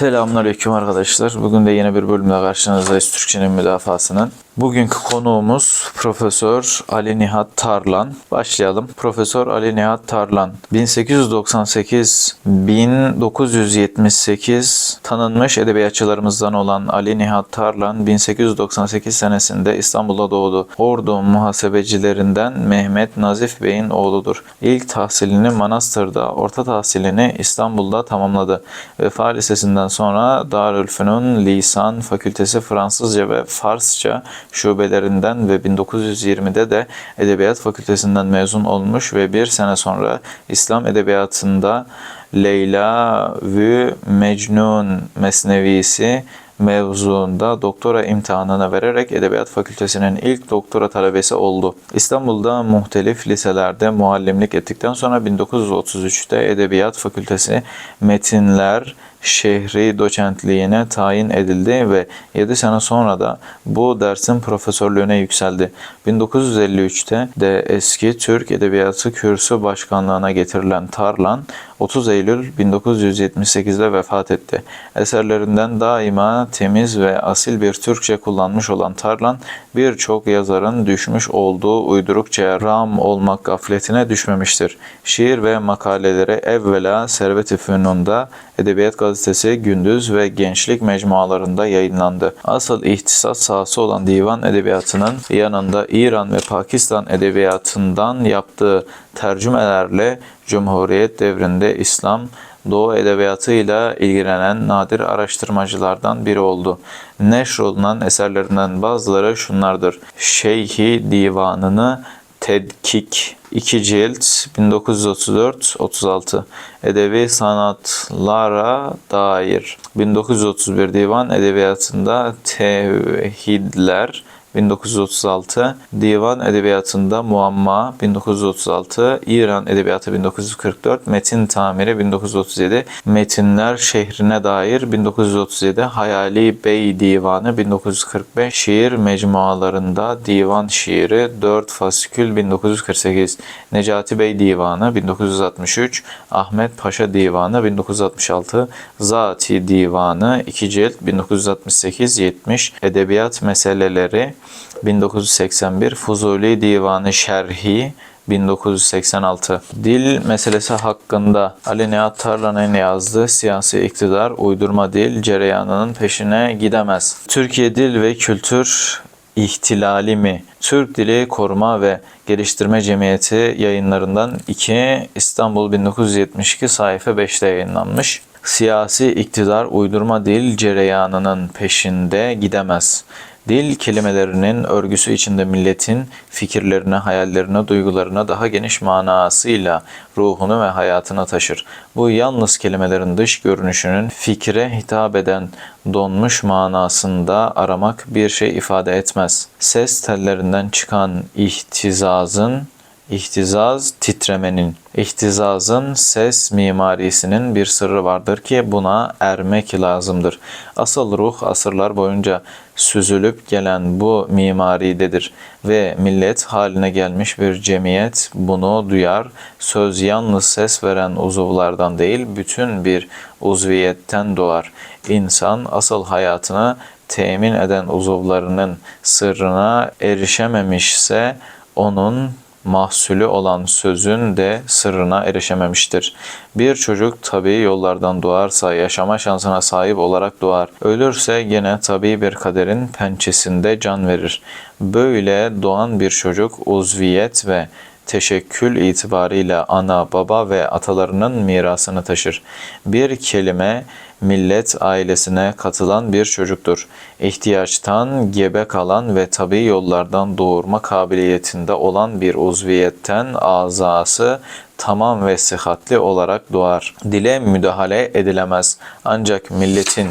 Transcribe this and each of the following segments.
Selamünaleyküm arkadaşlar. Bugün de yeni bir bölümle karşınızdayız Türkçenin müdafasının. Bugünkü konuğumuz Profesör Ali Nihat Tarlan. Başlayalım. Profesör Ali Nihat Tarlan 1898-1978 tanınmış edebiyatçılarımızdan olan Ali Nihat Tarlan 1898 senesinde İstanbul'da doğdu. Ordu muhasebecilerinden Mehmet Nazif Bey'in oğludur. İlk tahsilini Manastır'da, orta tahsilini İstanbul'da tamamladı. Vefa Lisesi'nden sonra Darülfünun Lisan Fakültesi Fransızca ve Farsça şubelerinden ve 1920'de de Edebiyat Fakültesinden mezun olmuş ve bir sene sonra İslam Edebiyatı'nda Leyla ve Mecnun Mesnevisi mevzuunda doktora imtihanını vererek Edebiyat Fakültesinin ilk doktora talebesi oldu. İstanbul'da muhtelif liselerde muallimlik ettikten sonra 1933'te Edebiyat Fakültesi metinler şehri doçentliğine tayin edildi ve 7 sene sonra da bu dersin profesörlüğüne yükseldi. 1953'te de eski Türk Edebiyatı Kürsü Başkanlığına getirilen Tarlan 30 Eylül 1978'de vefat etti. Eserlerinden daima temiz ve asil bir Türkçe kullanmış olan Tarlan birçok yazarın düşmüş olduğu uydurukça ram olmak gafletine düşmemiştir. Şiir ve makaleleri evvela Servet-i Fünun'da Edebiyat Gazetesi Gündüz ve Gençlik mecmualarında yayınlandı. Asıl ihtisas sahası olan divan edebiyatının yanında İran ve Pakistan edebiyatından yaptığı tercümelerle Cumhuriyet devrinde İslam Doğu edebiyatıyla ilgilenen nadir araştırmacılardan biri oldu. Neşrolunan eserlerinden bazıları şunlardır. Şeyhi Divanını Tedkik 2 cilt 1934-36 Edebi sanatlara dair 1931 divan edebiyatında tevhidler 1936 Divan Edebiyatında Muamma 1936 İran Edebiyatı 1944 Metin Tamiri 1937 Metinler Şehrine dair 1937 Hayali Bey Divanı 1945 Şiir Mecmualarında Divan Şiiri 4 Fasikül 1948 Necati Bey Divanı 1963 Ahmet Paşa Divanı 1966 Zati Divanı 2 cilt 1968-70 Edebiyat Meseleleri 1981 Fuzuli Divanı Şerhi 1986 Dil meselesi hakkında Ali Nihat Tarlan'ın yazdığı siyasi iktidar uydurma dil cereyanının peşine gidemez. Türkiye Dil ve Kültür İhtilali mi? Türk Dili Koruma ve Geliştirme Cemiyeti yayınlarından 2 İstanbul 1972 sayfa 5'te yayınlanmış. Siyasi iktidar uydurma dil cereyanının peşinde gidemez. Dil kelimelerinin örgüsü içinde milletin fikirlerine, hayallerine, duygularına daha geniş manasıyla ruhunu ve hayatına taşır. Bu yalnız kelimelerin dış görünüşünün fikre hitap eden donmuş manasında aramak bir şey ifade etmez. Ses tellerinden çıkan ihtizazın İhtizaz titremenin, ihtizazın ses mimarisinin bir sırrı vardır ki buna ermek lazımdır. Asıl ruh asırlar boyunca süzülüp gelen bu mimaridedir ve millet haline gelmiş bir cemiyet bunu duyar. Söz yalnız ses veren uzuvlardan değil, bütün bir uzviyetten doğar. İnsan asıl hayatını temin eden uzuvlarının sırrına erişememişse onun mahsulü olan sözün de sırrına erişememiştir. Bir çocuk tabii yollardan doğarsa yaşama şansına sahip olarak doğar. Ölürse gene tabii bir kaderin pençesinde can verir. Böyle doğan bir çocuk uzviyet ve teşekkül itibariyle ana, baba ve atalarının mirasını taşır. Bir kelime millet ailesine katılan bir çocuktur. İhtiyaçtan gebe kalan ve tabi yollardan doğurma kabiliyetinde olan bir uzviyetten azası tamam ve sıhhatli olarak doğar. Dile müdahale edilemez. Ancak milletin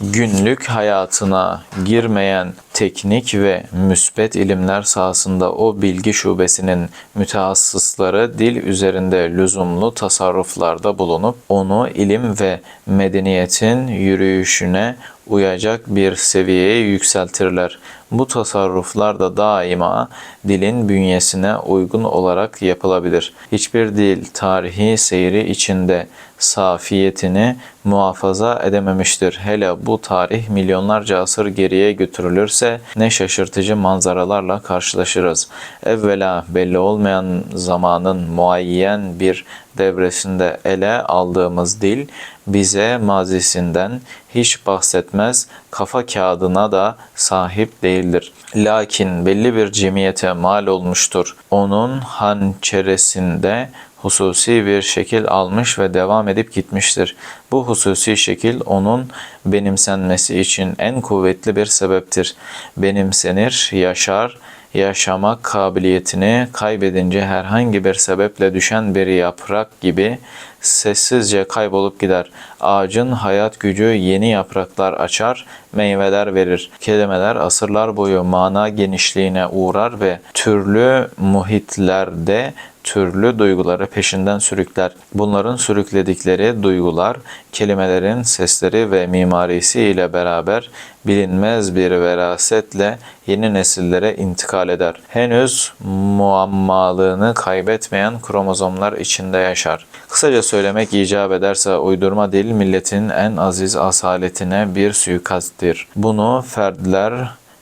günlük hayatına girmeyen teknik ve müsbet ilimler sahasında o bilgi şubesinin mütehassısları dil üzerinde lüzumlu tasarruflarda bulunup onu ilim ve medeniyetin yürüyüşüne uyacak bir seviyeye yükseltirler. Bu tasarruflar da daima dilin bünyesine uygun olarak yapılabilir. Hiçbir dil tarihi seyri içinde safiyetini muhafaza edememiştir. Hele bu tarih milyonlarca asır geriye götürülürse ne şaşırtıcı manzaralarla karşılaşırız. Evvela belli olmayan zamanın muayyen bir devresinde ele aldığımız dil bize mazisinden hiç bahsetmez, kafa kağıdına da sahip değildir. Lakin belli bir cemiyete mal olmuştur. Onun hançeresinde hususi bir şekil almış ve devam edip gitmiştir. Bu hususi şekil onun benimsenmesi için en kuvvetli bir sebeptir. Benimsenir, yaşar, yaşamak kabiliyetini kaybedince herhangi bir sebeple düşen bir yaprak gibi sessizce kaybolup gider. Ağacın hayat gücü yeni yapraklar açar, meyveler verir. Kelimeler asırlar boyu mana genişliğine uğrar ve türlü muhitlerde türlü duyguları peşinden sürükler. Bunların sürükledikleri duygular, kelimelerin sesleri ve mimarisi ile beraber bilinmez bir verasetle yeni nesillere intikal eder. Henüz muammalığını kaybetmeyen kromozomlar içinde yaşar. Kısaca söylemek icap ederse uydurma dil milletin en aziz asaletine bir suikasttir. Bunu fertler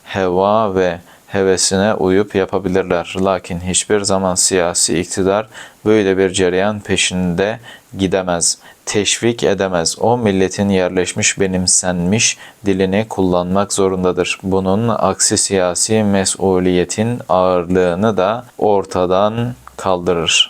heva ve hevesine uyup yapabilirler. Lakin hiçbir zaman siyasi iktidar böyle bir cereyan peşinde gidemez, teşvik edemez. O milletin yerleşmiş, benimsenmiş dilini kullanmak zorundadır. Bunun aksi siyasi mesuliyetin ağırlığını da ortadan kaldırır.